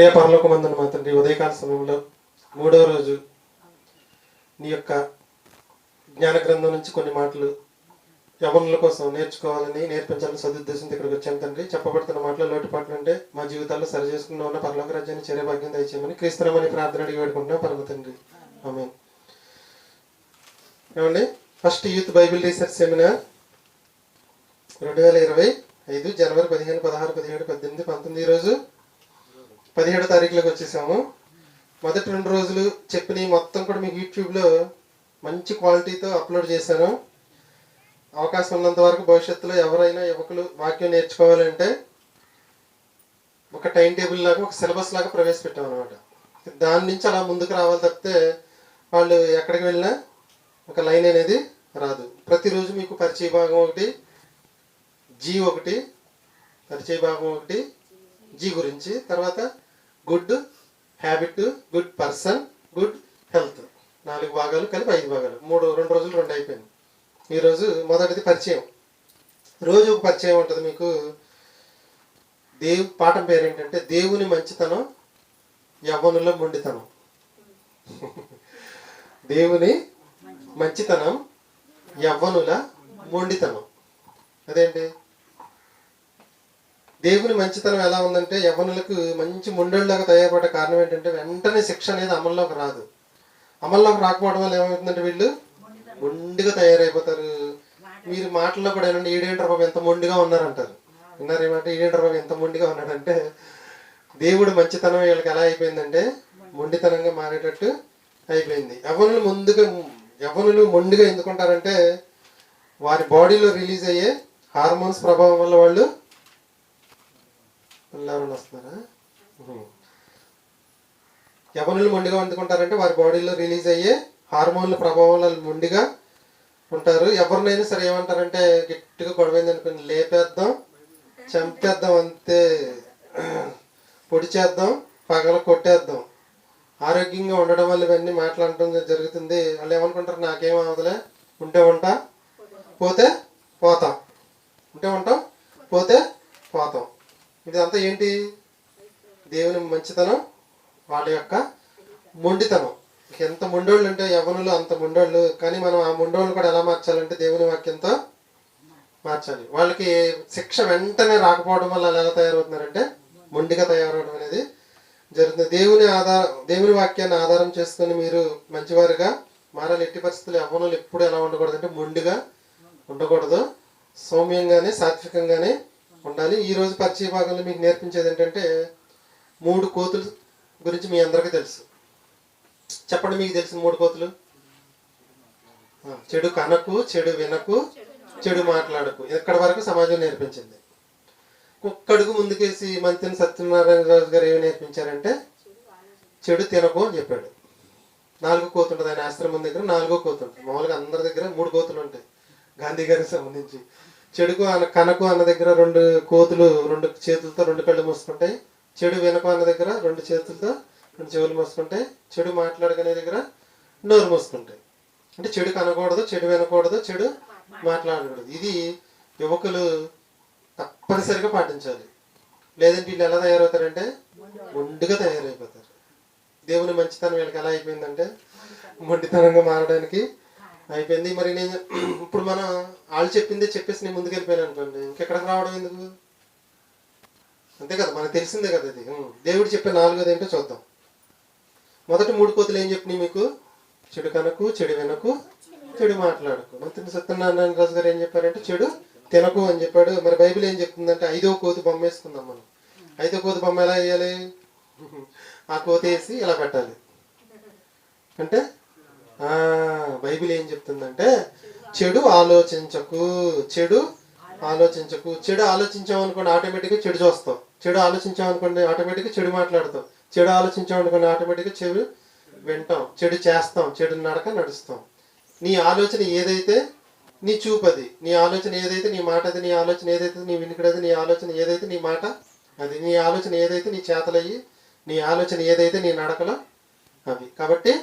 ప్రియ పరలోకమందున మా తండ్రి ఉదయకాల సమయంలో మూడవ రోజు నీ యొక్క జ్ఞాన గ్రంథం నుంచి కొన్ని మాటలు యవనుల కోసం నేర్చుకోవాలని నేర్పించాలని సదుద్దేశంతో ఇక్కడికి వచ్చాను తండ్రి. చెప్పబడుతున్న మాటలు లోటుపాట్లు అంటే మా జీవితాల్లో సరి చేసుకున్న ఉన్న పరలోక రాజ్యాన్ని చేరే భాగ్యం దయచేయమని క్రీస్తునామని ప్రార్థన అడిగి వేడుకుంటున్నాం. పరమ తండ్రి. ఆమె ఏమండి? First youth Bible research seminar రెండు వేల ఇరవై ఐదు జనవరి పదిహేను పదహారు పదిహేడు పద్దెనిమిది పంతొమ్మిది రోజు పదిహేడో తారీఖులోకి వచ్చేసాము. మొదటి రెండు రోజులు చెప్పినవి మొత్తం కూడా మీకు యూట్యూబ్లో మంచి క్వాలిటీతో అప్లోడ్ చేశాను. అవకాశం ఉన్నంత వరకు భవిష్యత్తులో ఎవరైనా యువకులు వాక్యం నేర్చుకోవాలంటే ఒక టైం టేబుల్ లాగా ఒక సిలబస్ లాగా ప్రవేశపెట్టాం అనమాట దాని నుంచి అలా ముందుకు రావాలి తప్పితే వాళ్ళు ఎక్కడికి వెళ్ళినా ఒక లైన్ అనేది రాదు. ప్రతిరోజు మీకు పరిచయ భాగం ఒకటి జీ ఒకటి పరిచయ భాగం ఒకటి జీ గురించి తర్వాత good habit good person good health. నాలుగు భాగాలు కలిపి ఐదు భాగాలు. మూడు రెండు రోజులు రెండు అయిపోయింది. ఈరోజు మొదటిది పరిచయం. రోజు ఒక పరిచయం ఉంటుంది మీకు. దేవు పాఠం పేరు ఏంటంటే దేవుని మంచితనం యవ్వనుల మొండితనం. దేవుని మంచితనం యవ్వనుల మొండితనం. అదేంటి? దేవుని మంచితనం ఎలా ఉందంటే యవ్వనులకు మంచి ముండోళ్ళలాగా తయారుపడే కారణం ఏంటంటే వెంటనే శిక్ష అనేది అమల్లోకి రాదు. అమల్లోకి రాకపోవడం వల్ల ఏమవుతుందంటే వీళ్ళు మొండిగా తయారైపోతారు. మీరు మాటల్లో కూడా ఏంటంటే ఏడేంటి బాబు ఎంత మొండిగా ఉన్నారంటారు. విన్నారు ఏమంటే ఏడేంటి బాబు ఎంత మొండిగా ఉన్నాడంటే దేవుడు మంచితనం వీళ్ళకి ఎలా అయిపోయిందంటే మొండితనంగా మారేటట్టు అయిపోయింది. యవ్వనులు ముందుగా యవ్వనులు మొండిగా ఎందుకుంటారంటే వారి బాడీలో రిలీజ్ అయ్యే హార్మోన్స్ ప్రభావం వల్ల వాళ్ళు పిల్లలు వస్తున్నారా? యవనులు మొండిగా అందుకుంటారంటే వారి బాడీలో రిలీజ్ అయ్యే హార్మోన్ల ప్రభావం మొండిగా ఉంటారు. ఎవరినైనా సరే ఏమంటారంటే గట్టిగా గొడవైంది అనుకోండి లేపేద్దాం చంపేద్దాం అంతే. పొడి చేద్దాం పగల కొట్టేద్దాం. ఆరోగ్యంగా ఉండడం వల్ల ఇవన్నీ మాట్లాడటం జరుగుతుంది. వాళ్ళు ఏమనుకుంటారు నాకేం అవదులే ఉంటే ఉంటా పోతే పోతాం. ఉంటే ఉంటాం పోతే పోతాం. ఇదంతా ఏంటి? దేవుని మంచితనం వాళ్ళ యొక్క మొండితనం. ఎంత మొండోళ్ళు అంటే యవనులు అంత మొండోళ్ళు. కానీ మనం ఆ మొండోళ్ళు కూడా ఎలా మార్చాలంటే దేవుని వాక్యంతో మార్చాలి. వాళ్ళకి శిక్ష వెంటనే రాకపోవడం వల్ల ఎలా తయారవుతున్నారంటే మొండిగా తయారవడం అనేది జరుగుతుంది. దేవుని ఆధార దేవుని వాక్యాన్ని ఆధారం చేసుకుని మీరు మంచివారుగా మారాలి. ఎట్టి పరిస్థితులు యవనులు ఎప్పుడు ఎలా ఉండకూడదు అంటే మొండిగా ఉండకూడదు. సౌమ్యంగానే సాత్వికంగానే ఉండాలి. ఈరోజు పరిచయ భాగంలో మీకు నేర్పించేది ఏంటంటే మూడు కోతులు గురించి మీ అందరికీ తెలుసు. చెప్పండి మీకు తెలిసిన మూడు కోతులు? చెడు కనకు చెడు వినకు చెడు మాట్లాడకు. ఎక్కడి వరకు సమాజం నేర్పించింది? ఒక్కడుగు ముందుకేసి మంత్రి సత్యనారాయణ రాజు గారు ఏమి నేర్పించారంటే చెడు తినకు అని చెప్పాడు. నాలుగు కోతు ఉంటుంది ఆయన ఆశ్రమం దగ్గర నాలుగో కోతు ఉంటుంది మామూలుగా అందరి దగ్గర మూడు కోతులు ఉంటాయి. గాంధీ గారికి సంబంధించి. చెడుకు అన్న కనకు అన్న దగ్గర రెండు కోతులు రెండు చేతులతో రెండు కళ్ళు మూసుకుంటాయి చెడు వెనక అన్న దగ్గర రెండు చేతులతో రెండు చెవులు మూసుకుంటాయి చెడు మాట్లాడగనే దగ్గర నోరు మూసుకుంటాయి అంటే చెడు కనకూడదు చెడు వినకూడదు చెడు మాట్లాడకూడదు. ఇది యువకులు తప్పనిసరిగా పాటించాలి. లేదంటే వీళ్ళు ఎలా తయారవుతారంటే మొండిగా తయారైపోతారు. దేవుని మంచితనం వీళ్ళకి ఎలా అయిపోయిందంటే మొండితనంగా మారడానికి అయిపోయింది. మరి నేను ఇప్పుడు మనం వాళ్ళు చెప్పిందే చెప్పేసి నేను ముందుకు వెళ్ళిపోయాను అనుకోండి. ఇంకెక్కడికి రావడం ఎందుకు? అంతే కదా మనకు తెలిసిందే కదా ఇది. దేవుడు చెప్పే నాలుగోది ఏంటో చూద్దాం. మొదటి మూడు కోతులు ఏం చెప్పినాయి మీకు? చెడు కనకు చెడు వినకు చెడు మాట్లాడకు. మంత్రి సత్యనారాయణ రాజు గారు ఏం చెప్పారంటే చెడు తినకు అని చెప్పాడు. మరి బైబిల్ ఏం చెప్తుందంటే ఐదో కోతి బొమ్మ వేసుకుందాం మనం. ఐదో కోతి బొమ్మ ఎలా వేయాలి? ఆ కోతి వేసి ఇలా పెట్టాలి. అంటే బైబిల్ ఏం చెప్తుందంటే చెడు ఆలోచించకు చెడు ఆలోచించకు చెడు ఆలోచించామనుకోండి ఆటోమేటిక్గా చెడు చూస్తాం. చెడు ఆలోచించామనుకోండి ఆటోమేటిక్గా చెడు మాట్లాడతాం. చెడు ఆలోచించామనుకోండి ఆటోమేటిక్గా చెడు వింటాం. చెడు చేస్తాం. చెడు నడక నడుస్తాం. నీ ఆలోచన ఏదైతే నీ చూపది నీ ఆలోచన ఏదైతే నీ మాట అది నీ ఆలోచన ఏదైతే నీ వినికిడది నీ ఆలోచన ఏదైతే నీ మాట అది నీ ఆలోచన ఏదైతే నీ చేతలయ్యి నీ ఆలోచన ఏదైతే నీ నడకలో అవి. కాబట్టి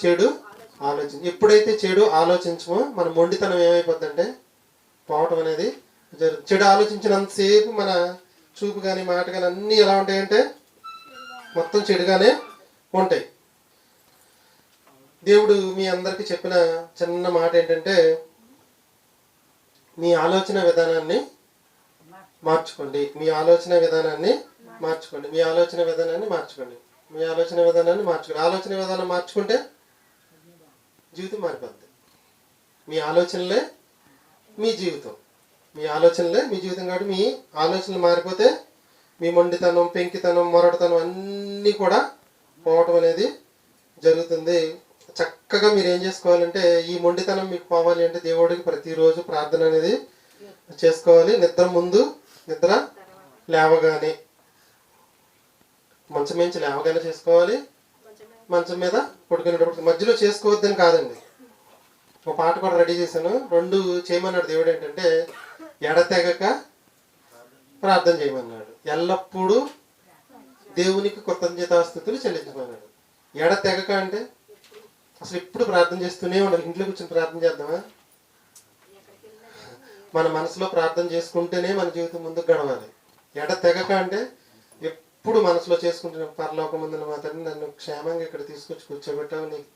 చెడు ఆలోచన. ఎప్పుడైతే చెడు ఆలోచించమో మన మొండితనం ఏమైపోద్దంటే పోవటం అనేది జరుగుతుంది చెడు ఆలోచించినంతసేపు మన చూపు కానీ మాట కానీ అన్నీ ఎలా ఉంటాయంటే మొత్తం చెడుగానే ఉంటాయి. దేవుడు మీ అందరికీ చెప్పిన చిన్న మాట ఏంటంటే మీ ఆలోచన విధానాన్ని మార్చుకోండి. మీ ఆలోచన విధానాన్ని మార్చుకోండి. మీ ఆలోచన విధానాన్ని మార్చుకోండి. మీ ఆలోచన విధానాన్ని మార్చుకోండి. ఆలోచన విధానం మార్చుకుంటే జీవితం మారిపోద్ది. మీ ఆలోచనలే మీ జీవితం. మీ ఆలోచనలే మీ జీవితం కాబట్టి మీ ఆలోచనలు మారిపోతే మీ మొండితనం పెంకితనం మొరటతనం అన్నీ కూడా పోవటం అనేది జరుగుతుంది. చక్కగా మీరు ఏం చేసుకోవాలంటే ఈ మొండితనం మీకు పోవాలి అంటే దేవుడికి ప్రతిరోజు ప్రార్థన అనేది చేసుకోవాలి. నిద్ర ముందు నిద్ర లేవగానే మంచం మించి లేవగానే చేసుకోవాలి. మంచం మీద పడుకునేటప్పుడు మధ్యలో చేసుకోవద్దని కాదండి. ఒక పాట కూడా రెడీ చేశాను. రెండు చేయమన్నాడు దేవుడు ఏంటంటే ఎడతెగక ప్రార్థన చేయమన్నాడు. ఎల్లప్పుడూ దేవునికి కృతజ్ఞతాస్థుతులు చెల్లించమన్నాడు. ఎడతెగక అంటే అసలు ఎప్పుడు ప్రార్థన చేస్తూనే ఉండాలి. ఇంట్లో కూర్చొని ప్రార్థన చేద్దామా? మన మనసులో ప్రార్థన చేసుకుంటేనే మన జీవితం ముందుకు గడవాలి. ఎడ తెగక అంటే ఎప్పుడు మనసులో చేసుకుంటున్న పరలోక మాత్రమే నన్ను క్షేమంగా ఇక్కడ తీసుకొచ్చి కూర్చోబెట్టావు నీకు.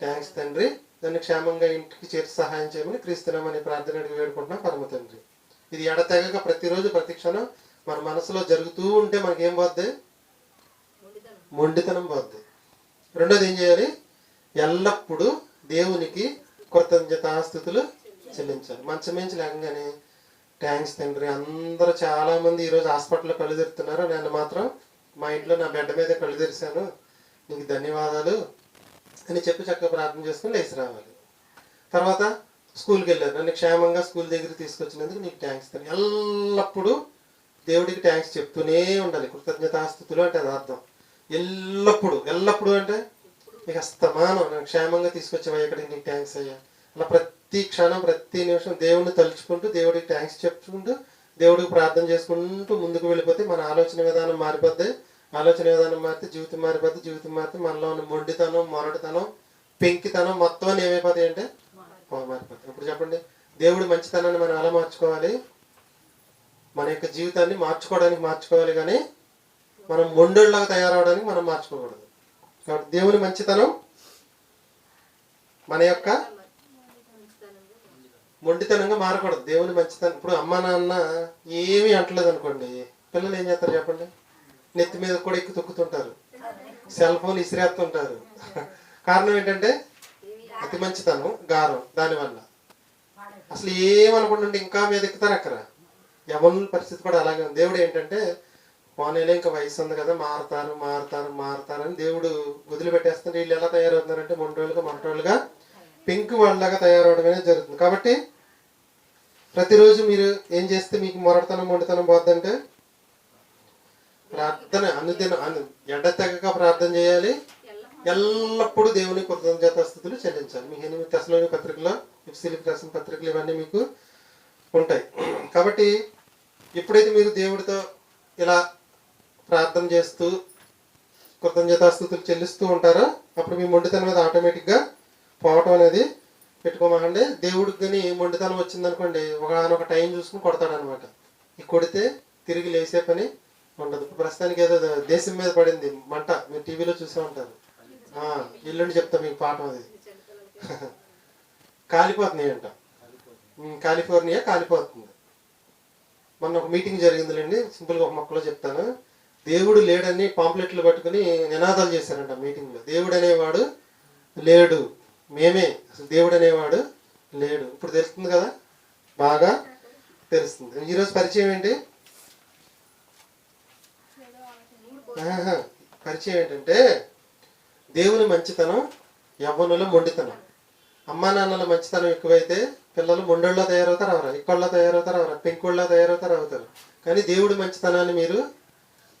థ్యాంక్స్ తండ్రి. నన్ను క్షేమంగా ఇంటికి చేర్చి సహాయం చేయమని క్రీస్తునామని ప్రార్థన అడిగి వేడుకుంటున్నా పరమ తండ్రి. ఇది ఎడతెగక ప్రతిరోజు ప్రతిక్షణం మన మనసులో జరుగుతూ ఉంటే మనకేం పోద్ది? మొండితనం పోద్ది. రెండోది ఏం చేయాలి? ఎల్లప్పుడూ దేవునికి కృతజ్ఞతాస్థుతులు చెల్లించాలి. మంచం మించి లేకగానే థ్యాంక్స్ తండ్రి. అందరూ చాలా మంది ఈరోజు హాస్పిటల్లో కళ్ళు తెరుతున్నారు నేను మాత్రం మా ఇంట్లో నా బెడ్ మీద కళ్ళు తెరిచాను నీకు ధన్యవాదాలు అని చెప్పి చక్కగా ప్రార్థన చేసుకుని లేచి రావాలి. తర్వాత స్కూల్కి వెళ్ళారు. నన్ను క్షేమంగా స్కూల్ దగ్గర తీసుకొచ్చినందుకు నీకు థ్యాంక్స్ తండ్రి. ఎల్లప్పుడూ దేవుడికి థ్యాంక్స్ చెప్తూనే ఉండాలి. కృతజ్ఞతాస్థుతులు అంటే అది అర్థం. ఎల్లప్పుడూ ఎల్లప్పుడూ అంటే నీకు అస్తమానం. నన్ను క్షేమంగా తీసుకొచ్చేవా ఇక్కడికి నీకు థ్యాంక్స్ అయ్యా. అలా ప్రతి ప్రతి క్షణం ప్రతి నిమిషం దేవుడిని తలుచుకుంటూ దేవుడికి థ్యాంక్స్ చెప్పుకుంటూ దేవుడికి ప్రార్థన చేసుకుంటూ ముందుకు వెళ్ళిపోతే మన ఆలోచన విధానం మారిపోద్ది. ఆలోచన విధానం మారితే జీవితం మారిపోద్ది. జీవితం మారితే మనలో ఉన్న మొండితనం మొరటితనం పెంకితనం మొత్తం ఏమైపోతాయి అంటే మారిపోతాయి ఇప్పుడు చెప్పండి దేవుడి మంచితనాన్ని మనం ఎలా మార్చుకోవాలి? మన యొక్క జీవితాన్ని మార్చుకోవడానికి మార్చుకోవాలి కానీ మనం మొండోళ్ళలాగా తయారవడానికి మనం మార్చుకోకూడదు. కాబట్టి దేవుని మంచితనం మన యొక్క మొండితనంగా మారకూడదు. దేవుని మంచితనం. ఇప్పుడు అమ్మ నాన్న ఏమీ అంటలేదు అనుకోండి. పిల్లలు ఏం చేస్తారు చెప్పండి? నెత్తి మీద కూడా ఎక్కు తొక్కుతుంటారు. Cell phone ఇసిరేస్తుంటారు. కారణం ఏంటంటే అతి మంచితనం గారం దానివల్ల. అసలు ఏమనుకుంటుంటే ఇంకా మీద ఎక్కుతారు అక్కడ. ఎవరి పరిస్థితి కూడా అలాగే ఉంది. దేవుడు ఏంటంటే పోనీలే ఇంకా వయసు ఉంది కదా మారుతారు మారుతారు మారుతారు అని దేవుడు వదిలిపెట్టేస్తుంటే వీళ్ళు ఎలా తయారవుతున్నారంటే మొంటోళ్ళుగా మంటోళ్ళుగా పింక్ వాళ్ళలాగా అనేది జరుగుతుంది. కాబట్టి ప్రతిరోజు మీరు ఏం చేస్తే మీకు మొరటతనం మొండితనం పోద్దంటే? ప్రార్థన అనుదిన అను ఎడతెగక ప్రార్థన చేయాలి. ఎల్లప్పుడూ దేవుని కృతజ్ఞత స్థితులు చెల్లించాలి. మీకు ఎనిమిది దశలోని పత్రికలో ఇఫ్సిలికి రాసిన పత్రికలు ఇవన్నీ మీకు ఉంటాయి. కాబట్టి ఎప్పుడైతే మీరు దేవుడితో ఇలా ప్రార్థన చేస్తూ కృతజ్ఞతాస్థుతులు చెల్లిస్తూ ఉంటారో అప్పుడు మీ మొండితనం మీద ఆటోమేటిక్గా పోవటం అనేది పెట్టుకోమంటే దేవుడికి కానీ మొండితనం వచ్చిందనుకోండి ఒక ఒక టైం చూసుకుని కొడతాడు అనమాట ఈ కొడితే తిరిగి లేసే పని ఉండదు. ప్రస్తుతానికి ఏదో దేశం మీద పడింది మంట మీరు టీవీలో చూసే ఉంటారు. ఆ, ఎల్లుండి చెప్తా మీకు పాఠం అది. కాలిపోతున్నాయి అంట. కాలిఫోర్నియా కాలిపోతుంది. మొన్న ఒక మీటింగ్ జరిగిందిలేండి సింపుల్గా ఒక మొక్కలో చెప్తాను. దేవుడు లేడని పాంప్లెట్లు పట్టుకుని నినాదాలు చేశారంట మీటింగ్లో. దేవుడు అనేవాడు లేడు. మేమే అసలు దేవుడు అనేవాడు లేడు. ఇప్పుడు తెలుస్తుంది కదా? బాగా తెలుస్తుంది. ఈరోజు పరిచయం ఏంటి? ఆహా, పరిచయం ఏంటంటే దేవుని మంచితనం యవ్వనుల మొండితనం. అమ్మా నాన్నల మంచితనం ఎక్కువైతే పిల్లలు మొండోళ్ళ తయారవుతారు అవరా ఇక్కళ్ళ తయారవుతారు అవరా పెంకోళ్ళ తయారవుతారు అవుతారు కానీ దేవుడి మంచితనాన్ని మీరు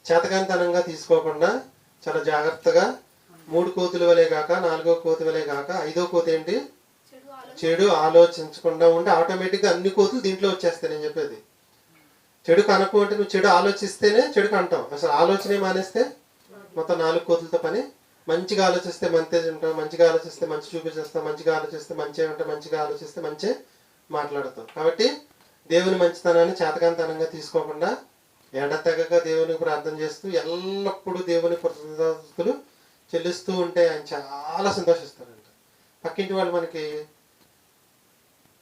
చేతకాంతనంగా తీసుకోకుండా చాలా జాగ్రత్తగా మూడు కోతుల వలె కాక నాలుగో కోతి వలె కాక ఐదో కోతి ఏంటి? చెడు ఆలోచించకుండా ఉంటే ఆటోమేటిక్గా అన్ని కోతులు దీంట్లో వచ్చేస్తాయి నేను చెప్పేది. చెడు కనుక అంటే నువ్వు చెడు ఆలోచిస్తేనే చెడు కంటావు. అసలు ఆలోచనే మానేస్తే మొత్తం నాలుగు కోతులతో పని. మంచిగా ఆలోచిస్తే మంచి ఉంటావు మంచిగా ఆలోచిస్తే మంచి చూపించేస్తావు మంచిగా ఆలోచిస్తే మంచి ఉంటావు మంచిగా ఆలోచిస్తే మంచి మాట్లాడతావు. కాబట్టి దేవుని మంచితనాన్ని చేతకాంతనంగా తీసుకోకుండా ఎడతెగక దేవునికి ప్రార్థన చేస్తూ ఎల్లప్పుడూ దేవుని కృతజ్ఞతలు చెల్లిస్తూ ఉంటే ఆయన చాలా సంతోషిస్తారంట పక్కింటి వాళ్ళు మనకి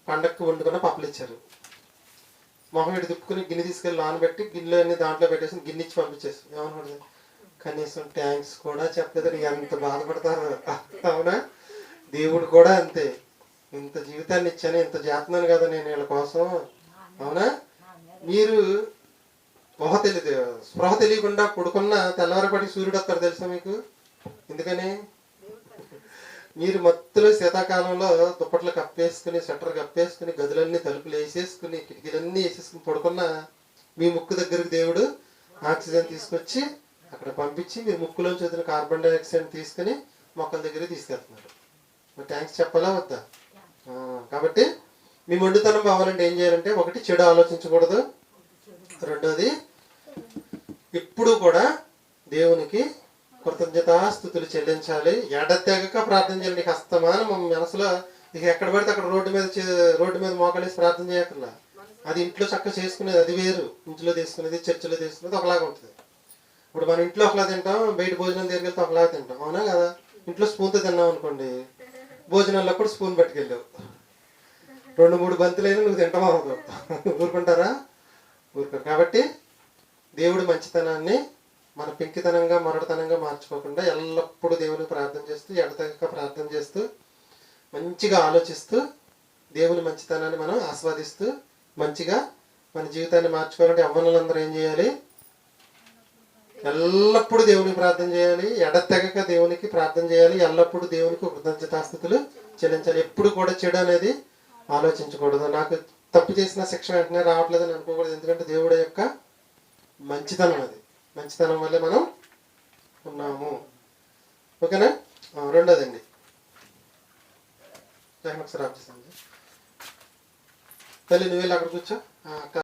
పండక్కి వండుకున్న పప్పులు ఇచ్చారు. మొహం ఇటు తిప్పుకుని గిన్నె తీసుకెళ్ళి నానబెట్టి గిన్నెలో అన్ని దాంట్లో పెట్టేసి గిన్నె ఇచ్చి పంపించేసి ఏమనుకుంటుంది కనీసం ట్యాంక్స్ కూడా చెప్పలేదు ఎంత బాధపడతారు. అవునా? దేవుడు కూడా అంతే. ఇంత జీవితాన్ని ఇచ్చాను ఇంత చేస్తున్నాను కదా నేను వీళ్ళ కోసం. అవునా? మీరు స్పృహ తెలియదు స్పృహ తెలియకుండా పడుకున్న తెల్లవారపడి సూర్యుడు వస్తారు తెలుసా మీకు? ఎందుకని? మీరు మత్తులో శీతాకాలంలో దుప్పట్లు కప్పేసుకుని స్వెటర్ కప్పేసుకుని గదులన్నీ తలుపులు వేసేసుకుని కిటికీలన్నీ వేసేసుకుని పడుకున్న మీ ముక్కు దగ్గరకు దేవుడు ఆక్సిజన్ తీసుకొచ్చి అక్కడ పంపించి మీరు ముక్కులోంచి వదిలిన కార్బన్ డైఆక్సైడ్ తీసుకుని మొక్కల దగ్గర తీసుకెళ్తున్నారు. థ్యాంక్స్ చెప్పాలా వద్దా? కాబట్టి మీ మొండితనం కావాలంటే ఏం చేయాలంటే ఒకటి చెడు ఆలోచించకూడదు. రెండోది ఎప్పుడు కూడా దేవునికి కృతజ్ఞతాస్థుతులు చెల్లించాలి. ఎడతెగక ప్రార్థన చేయాలి నీకు అస్తమానం మనసులో ఇక ఎక్కడ పడితే అక్కడ రోడ్డు మీద చే- రోడ్డు మీద మోకలేసి ప్రార్థన చేయకుండా అది ఇంట్లో చక్కగా చేసుకునేది అది వేరు. ఇంట్లో తీసుకునేది చర్చిలో తీసుకునేది ఒకలాగా ఉంటుంది. ఇప్పుడు మన ఇంట్లో ఒకలా తింటాం బయట భోజనం దగ్గరికి వెళ్తే ఒకలాగా తింటాం. అవునా కదా? ఇంట్లో స్పూన్తో తిన్నాం అనుకోండి భోజనాల్లో కూడా స్పూన్ పట్టుకెళ్ళావు. రెండు మూడు బంతులైనా నువ్వు తింటాం అవ్వదు. ఊరుకుంటారా? ఊరుకో కాబట్టి దేవుడు మంచితనాన్ని మన పెంకితనంగా మొరటతనంగా మార్చుకోకుండా ఎల్లప్పుడూ దేవుని ప్రార్థన చేస్తూ ఎడతెగక ప్రార్థన చేస్తూ మంచిగా ఆలోచిస్తూ దేవుని మంచితనాన్ని మనం ఆస్వాదిస్తూ మంచిగా మన జీవితాన్ని మార్చుకోవాలంటే యవ్వనులందరూ ఏం చేయాలి? ఎల్లప్పుడూ దేవునికి ప్రార్థన చేయాలి. ఎడతెగక దేవునికి ప్రార్థన చేయాలి. ఎల్లప్పుడూ దేవునికి కృతజ్ఞతాస్థితులు చెల్లించాలి. ఎప్పుడు కూడా చెడు అనేది ఆలోచించకూడదు. నాకు తప్పు చేసిన శిక్ష వెంటనే రావట్లేదని అనుకోకూడదు. ఎందుకంటే దేవుడి యొక్క మంచితనం అది. మంచితనం వల్లే మనం ఉన్నాము. ఓకేనా? రెండోదండి. జగన్ ఒకసారి ఆఫ్ చేసాను తల్లి నువ్వు వెళ్ళి అక్కడ కూర్చో అక్క